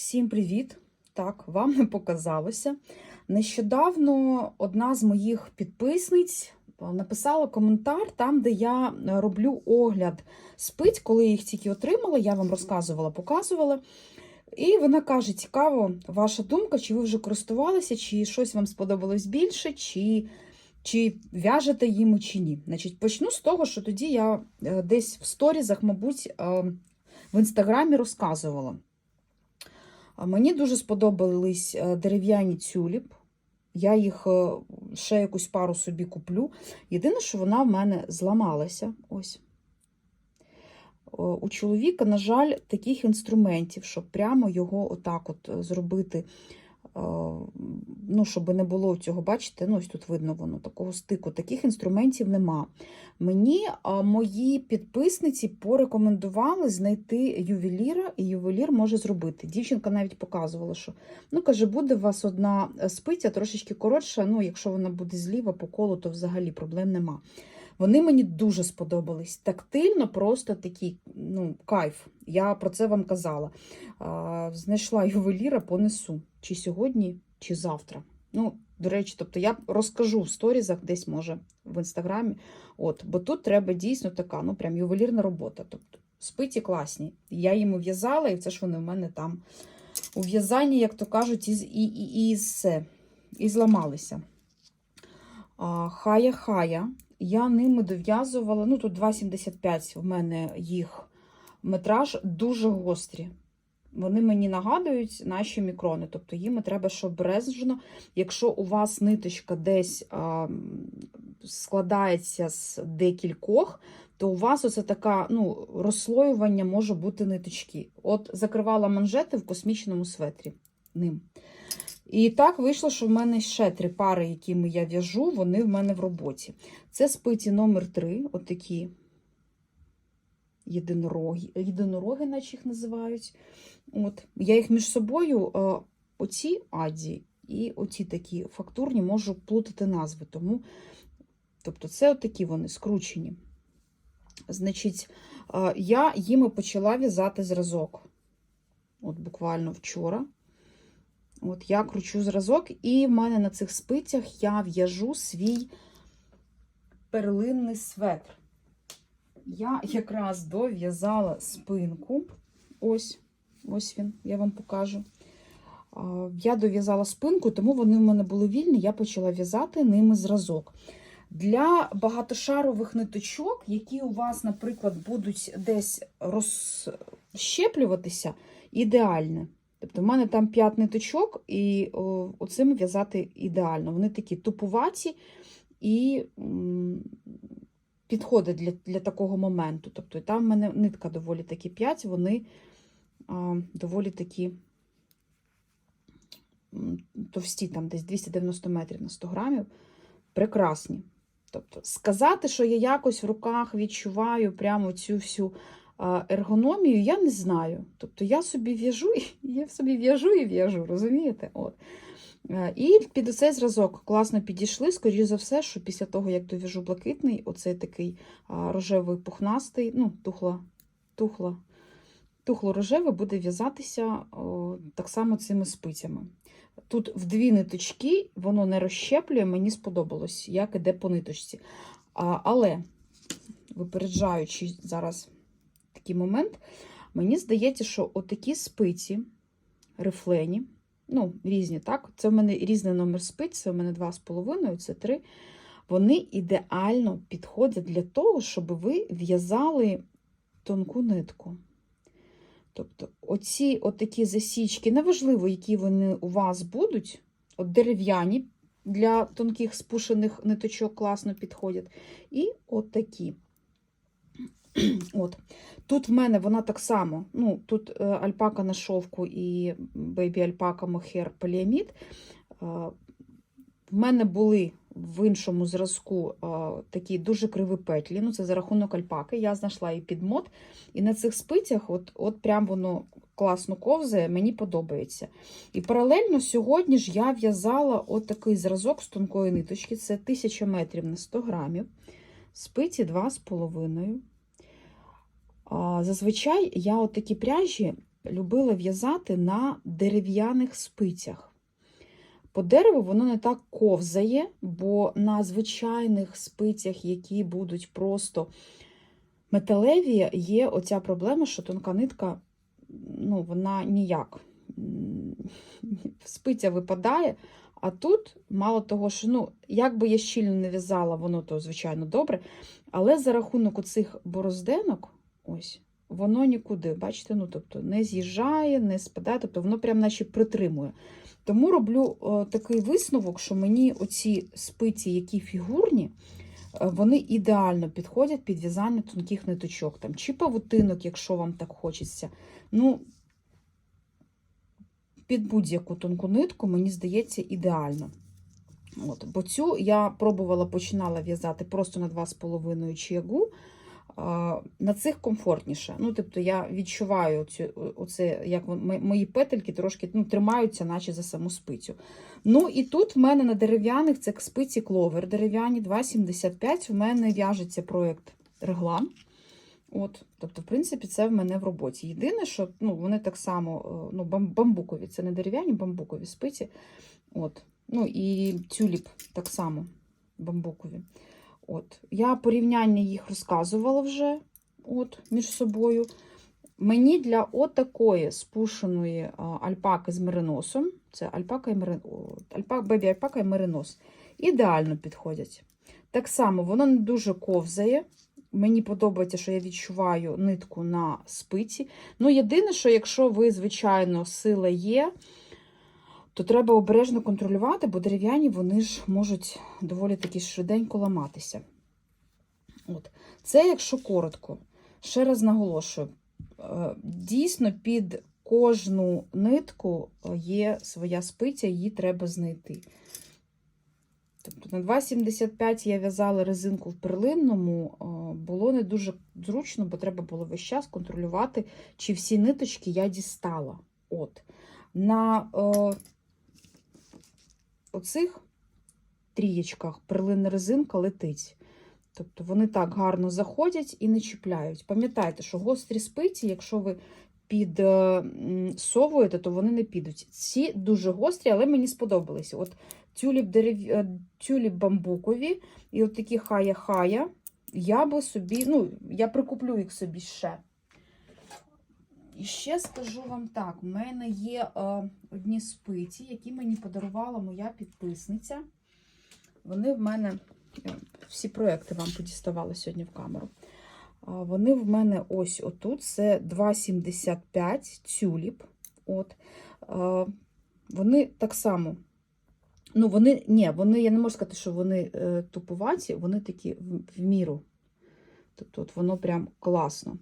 Всім привіт! Так, вам не показалося. Нещодавно одна з моїх підписниць написала коментар там, де я е, роблю огляд спиць, коли я їх тільки отримала, я вам розказувала, показувала. І вона каже: цікаво, ваша думка, чи ви вже користувалися, чи щось вам сподобалось більше, чи, чи в'яжете їми, чи ні. Значить, почну з того, що тоді я е, десь в сторізах, мабуть, е, в інстаграмі розказувала. Мені дуже сподобались е, дерев'яні тюліп. Я їх е, ще якусь пару собі куплю. Єдине, що вона в мене зламалася. Ось. У чоловіка, на жаль, таких інструментів, щоб прямо його отак от е, зробити, ну, щоб не було цього, бачите, ну, ось тут видно воно, такого стику. Таких інструментів нема. Мені мої підписниці порекомендували знайти ювеліра, і ювелір може зробити. Дівчинка навіть показувала, що ну, каже, буде у вас одна спиця трошечки коротша. Ну, якщо вона буде зліва по колу, то взагалі проблем нема. Вони мені дуже сподобались. Тактильно, просто такий ну, кайф. Я про це вам казала. Знайшла ювеліра, понесу. Чи сьогодні, чи завтра. Ну, до речі, тобто я розкажу в сторізах, десь може в інстаграмі. От, бо тут треба дійсно така, ну прям ювелірна робота. Тобто спиці класні. Я їм в'язала, і це ж вони в мене там у в'язанні, як то кажуть, із, і, і, і, все, і зламалися. А, Хая-хая. Я ними дов'язувала, ну тут 2,75 в мене їх метраж, дуже гострі. Вони мені нагадують наші мікрони, тобто їм треба, щоб бережно, якщо у вас ниточка десь а, складається з декількох, то у вас оце така ну, розслоювання може бути ниточки. От закривала манжети в космічному светрі ним. І так вийшло, що в мене ще три пари, якими я в'яжу, вони в мене в роботі. Це спиці номер 3 отакі єдинороги, єдинороги, наче їх називають. От. Я їх між собою, е, оці аді і оці такі фактурні, можу плутати назви. Тому, тобто, це отакі вони скручені. Значить, е, я їми почала в'язати зразок. От буквально вчора. От я кручу зразок, і в мене на цих спицях я в'яжу свій перлинний светр. Я якраз дов'язала спинку. Ось, ось він, я вам покажу. Я дов'язала спинку, тому вони в мене були вільні, я почала в'язати ними зразок. Для багатошарових ниточок, які у вас, наприклад, будуть десь розщеплюватися, ідеальне. Тобто, в мене там 5 ниточок, і оцим в'язати ідеально. Вони такі тупуваті і м, підходять для для такого моменту. Тобто, там в мене нитка доволі такі 5, вони а, доволі такі товсті, там десь 290 метрів на 100 грамів. Прекрасні. Тобто, сказати, що я якось в руках відчуваю прямо цю всю ергономію я не знаю. Тобто я собі в'яжу, я собі в'яжу і в'яжу, розумієте? От. Е, І під цей зразок класно підійшли, скоріш за все, що після того, як дов'яжу блакитний, оцей такий рожевий пухнастий, ну, тухла, тухла, тухло-рожевий буде в'язатися так само цими спицями. Тут в дві ниточки воно не розщеплює, мені сподобалось, як іде по ниточці. А, Але, випереджаючи зараз такий момент. Мені здається, що отакі спиці рифлені, ну, різні, так? Це в мене різний номер спиць, це в мене 2,5, це 3. Вони ідеально підходять для того, щоб ви в'язали тонку нитку. Тобто, оці отакі засічки, неважливо, які вони у вас будуть, от дерев'яні для тонких спушених ниточок класно підходять. І от такі. От. Тут в мене вона так само. ну, Тут е, альпака на шовку і бейбі альпака мохер поліамід. В мене були в іншому зразку такі дуже криві петлі. ну Це за рахунок альпаки. Я знайшла її під мод. І на цих спицях от, от прям воно класно ковзає, мені подобається. І паралельно сьогодні ж я в'язала от такий зразок з тонкої ниточки. Це 1000 метрів на 100 грамів. Спиці 2,5. Зазвичай я от такі пряжі любила в'язати на дерев'яних спицях. По дереву воно не так ковзає, бо на звичайних спицях, які будуть просто металеві, є оця проблема, що тонка нитка, ну, вона ніяк. Спиця випадає, а тут, мало того, що ну, як би я щільно не в'язала, воно то, звичайно, добре. Але за рахунок оцих борозденок, ось, воно нікуди, бачите, ну, тобто не з'їжджає, не спадає, тобто воно прям наче притримує. Тому роблю о, такий висновок, що мені оці спиці, які фігурні, е, вони ідеально підходять під в'язання тонких ниточок, там, чи павутинок, якщо вам так хочеться. Ну, під будь-яку тонку нитку, мені здається, ідеально. От, бо цю я пробувала, починала в'язати просто на 2,5 чиягу. На цих комфортніше. Ну, тобто я відчуваю оцю, оце, як мої петельки трошки ну, тримаються, наче за саму спицю. Ну і тут в мене на дерев'яних це спиці кловер дерев'яні 2,75. В мене в'яжеться проєкт реглан. От, тобто, в принципі, це в мене в роботі. Єдине, що ну, вони так само е, ну, бамбукові, це не дерев'яні, бамбукові спиці. От. Ну і тюліп так само бамбукові. От. Я порівняння їх розказувала вже от, між собою. Мені для отакої спушеної альпаки з мериносом, це альпака і мерин... альпак, бебі альпака і меринос, ідеально підходять. Так само воно не дуже ковзає. Мені подобається, що я відчуваю нитку на спиці. Ну, єдине, що якщо ви, звичайно, сила є, то треба обережно контролювати, бо дерев'яні вони ж можуть доволі таки швиденько ламатися. От. Це якщо коротко. Ще раз наголошую: е, дійсно під кожну нитку е, є своя спиця, її треба знайти. Тобто на 2,75 я в'язала резинку в перлинному, е, було не дуже зручно, бо треба було весь час контролювати, чи всі ниточки я дістала. От. На оцих трієчках перлинна резинка летить. Тобто вони так гарно заходять і не чіпляють. Пам'ятайте, що гострі спиці, якщо ви підсовуєте, то вони не підуть. Ці дуже гострі, але мені сподобалися. От тюліп, дерев... е, тюліп бамбукові і от такі хая-хая. Я би собі, ну, я прикуплю їх собі ще. І ще скажу вам так: у мене є е, одні спиці, які мені подарувала моя підписниця. Вони в мене, всі проекти вам подіставала сьогодні в камеру. Вони в мене ось отут. Це 2,75 тюліп. От. А, Вони так само. Ну, вони, ні, вони, я не можу сказати, що вони е, тупуваті, вони такі в, в міру. Тобто, от воно прям класно.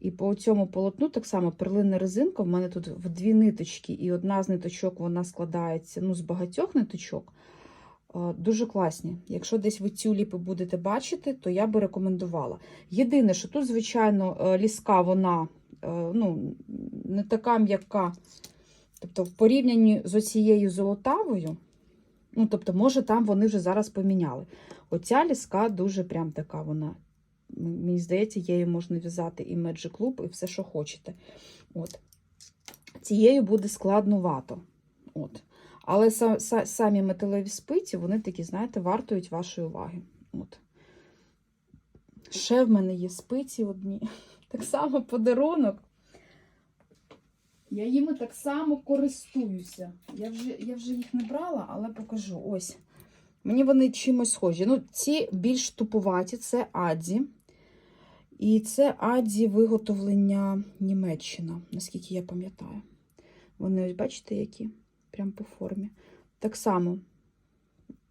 І по цьому полотну так само перлинна резинка. В мене тут в дві ниточки, і одна з ниточок вона складається ну, з багатьох ниточок. Е, Дуже класні. Якщо десь ви тюліпи будете бачити, то я би рекомендувала. Єдине, що тут, звичайно, е, ліска вона е, ну, не така м'яка. Тобто, в порівнянні з оцією золотавою, ну, тобто, може, там вони вже зараз поміняли. Оця ліска дуже прям така вона. Мені здається, її можна в'язати і Magic Loop, і все, що хочете. От. Цією буде складнувато. От. Але са, са, самі металеві спиці, вони такі, знаєте, вартують вашої уваги. От. Ще в мене є спиці одні. Так само подарунок. Я їми так само користуюся. Я вже, я вже їх не брала, але покажу. Ось. Мені вони чимось схожі. Ну, ці більш тупуваті, це Адзі. І це Адзі виготовлення Німеччина, наскільки я пам'ятаю. Вони, ось бачите, які? Прям по формі. Так само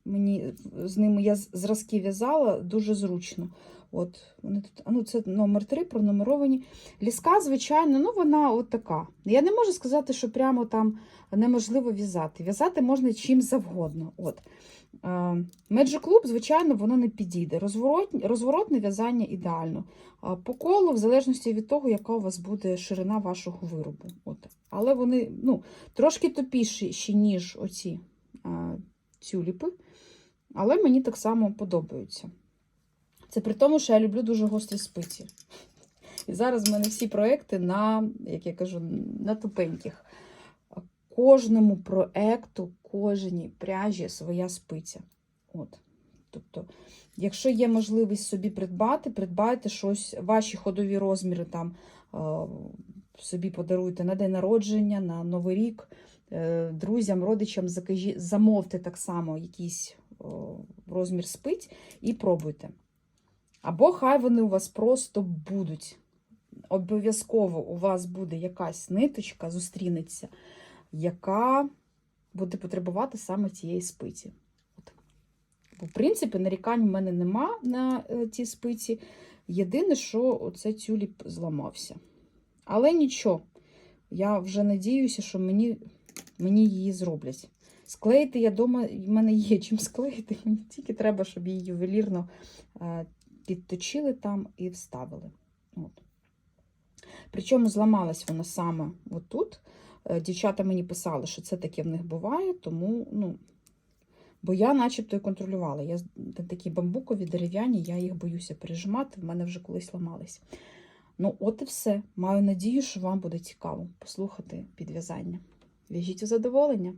мені з ними я зразки в'язала дуже зручно. От вони тут, ну це номер 3, пронумеровані. Ліска, звичайно, ну вона от така. Я не можу сказати, що прямо там неможливо в'язати. В'язати можна чим завгодно. От. Е, Magic Loop, звичайно, воно не підійде. Розворотні, розворотне в'язання ідеально. По колу, в залежності від того, яка у вас буде ширина вашого виробу. От. Але вони ну, трошки тупіші, ніж оці а, тюліпи. Але мені так само подобаються. Це при тому, що я люблю дуже гострі спиці. І зараз в мене всі проекти на, як я кажу, на тупеньких. Кожному проекту, кожній пряжі своя спиця. От. Тобто, якщо є можливість собі придбати, придбайте щось, ваші ходові розміри там собі подаруйте на день народження, на Новий рік, е, друзям, родичам замовте так само якийсь о, розмір спиць і пробуйте. Або хай вони у вас просто будуть. Обов'язково у вас буде якась ниточка, зустрінеться, яка буде потребувати саме цієї спиці. От. В принципі, нарікань в мене нема на е, ці спиці. Єдине, що оце тюліп зламався. Але нічого, я вже надіюся, що мені, мені її зроблять. Склеїти, я дома, в мене є чим склеїти. Мені тільки треба, щоб її ювелірно підточили там і вставили. От. Причому зламалась вона саме отут. Е, Дівчата мені писали, що це таке в них буває, тому, ну, бо я начебто і контролювала. Я такі бамбукові дерев'яні, я їх боюся пережимати, в мене вже колись ламались. Ну, от і все. Маю надію, що вам буде цікаво послухати підв'язання. В'яжіть у задоволення!